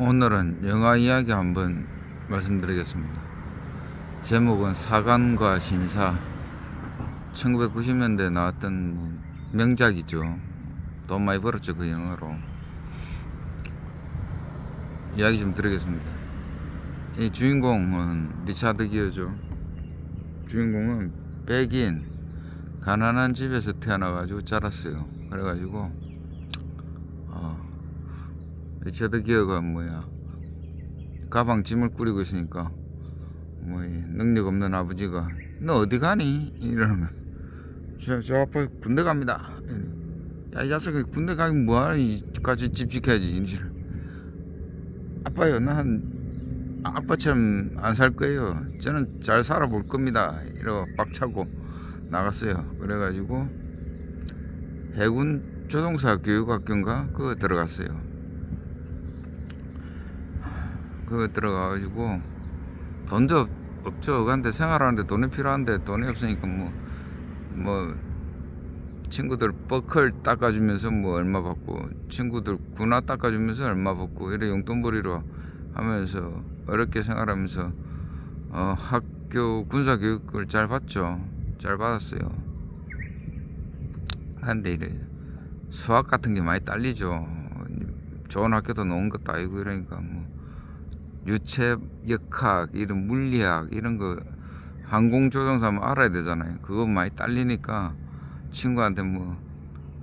오늘은 영화 이야기 한번 말씀드리겠습니다. 제목은 사관과 신사. 1990년대 나왔던 명작이죠. 돈 많이 벌었죠, 그 영화로. 이야기 좀 드리겠습니다. 이 주인공은 리차드 기어죠. 주인공은 백인, 가난한 집에서 태어나가지고 자랐어요. 그래가지고, 어, 리처드 기어가 뭐야? 가방 짐을 꾸리고 있으니까 뭐이 능력 없는 아버지가 너 어디 가니? 거야 저, 저 아빠 군대 갑니다. 야 이 자식이 군대 가긴 뭐하니까지 집 지켜야지. 임시를 아빠요 난 아빠처럼 안 살 거예요. 저는 잘 살아볼 겁니다. 이러고 빡차고 나갔어요. 그래가지고 해군 조종사 교육학교인가? 그거 들어갔어요 그거 들어가가지고 돈도 없- 없죠. 근데 생활하는데 돈이 필요한데 돈이 없으니까 뭐, 뭐, 친구들 버클 닦아주면서 뭐 얼마 받고, 친구들 군화 닦아주면서 얼마 받고, 이래 용돈벌이로 하면서 어렵게 생활하면서, 어, 학교 군사 교육을 잘 받죠. 잘 받았어요. 근데 이래 수학 같은 게 많이 딸리죠. 좋은 학교도 놓은 것도 아니고 이러니까 뭐. 유체 역학 이런 물리학 이런 거 항공 조종사면 알아야 되잖아요. 그거 많이 딸리니까 친구한테 뭐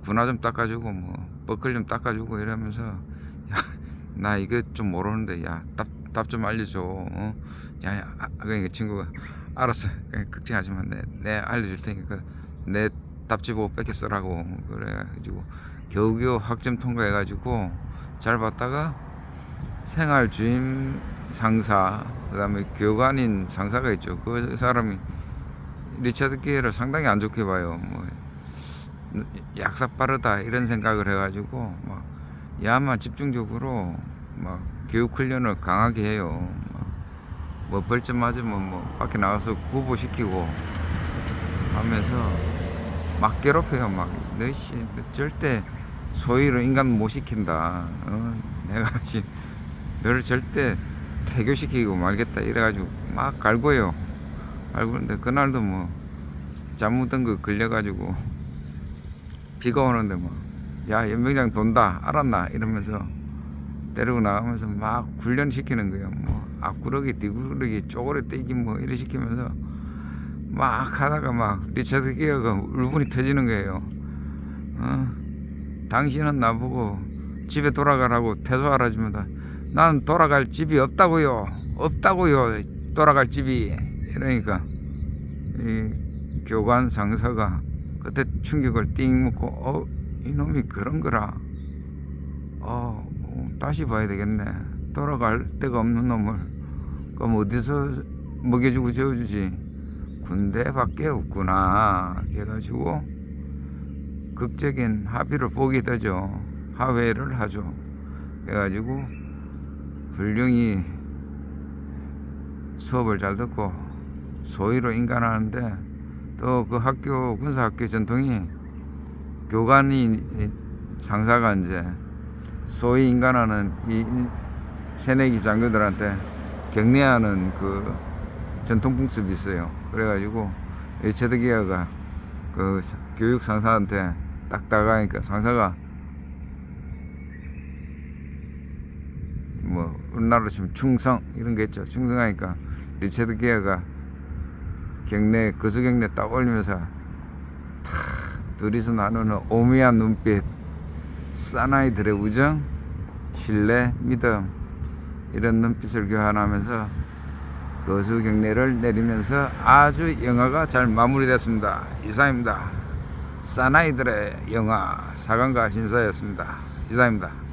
군화 좀 닦아주고 뭐 버클 좀 닦아주고 이러면서 야 나 이거 좀 모르는데 야 답 답 좀 알려줘. 어? 야, 야 아, 그러니까 친구가 알았어. 걱정하지 마. 내, 내 알려줄 테니까 내 답지 보고 뺏겨 쓰라고 그래가지고 겨우겨우 학점 통과해가지고 잘 봤다가 생활 주임 상사 그다음에 교관인 상사가 있죠. 그 사람이 리차드 기어를 상당히 안 좋게 봐요. 뭐 약삭 빠르다 이런 생각을 해가지고 막 야만 집중적으로 막 교육 훈련을 강하게 해요. 막뭐 벌점 맞으면 뭐 밖에 나가서 구보 시키고 하면서 막 괴롭혀요. 막 너씨 너 절대 소위로 인간 못 시킨다. 어? 내가 지 너를 절대 퇴교시키고 말겠다 이래가지고 막 갈고요. 갈고는데 그날도 뭐 잘못한 거 걸려가지고 비가 오는데 뭐 야 연병장 돈다 알았나? 이러면서 데리고 나가면서 막 훈련시키는 거예요. 뭐 앞구르기 뒤구르기 쪼그려 떼기 뭐 이래 시키면서 막 하다가 막 리차드 기어가 울분이 터지는 거예요. 어? 당신은 나보고 집에 돌아가라고 퇴소하라지만 나는 돌아갈 집이 없다고요. 없다고요. 돌아갈 집이 이러니까 이 교관 상사가 그때 충격을 띵 먹고 어 이놈이 그런 거라. 어 어, 다시 봐야 되겠네. 돌아갈 데가 없는 놈을 그럼 어디서 먹여주고 재워주지? 군대밖에 없구나. 해가지고 극적인 합의를 보게 되죠. 하회를 하죠. 그래가지고 훌륭히 수업을 잘 듣고 소위로 인간하는데 또 그 학교 군사학교 전통이 교관이 상사가 이제 소위 인간하는 이 새내기 장교들한테 격려하는 그 전통 풍습이 있어요. 그래가지고 리처드 기어가 그 교육 상사한테 딱 다가가니까 상사가 뭐 우리나라로 치면 충성 이런 게 있죠. 충성하니까 리처드 기어가 경례 거수 경례 딱 올리면서 탁 둘이서 나누는 오묘한 눈빛, 사나이들의 우정, 신뢰, 믿음 이런 눈빛을 교환하면서 거수 경례를 내리면서 아주 영화가 잘 마무리됐습니다. 이상입니다. 사나이들의 영화 사관과 신사였습니다. 이상입니다.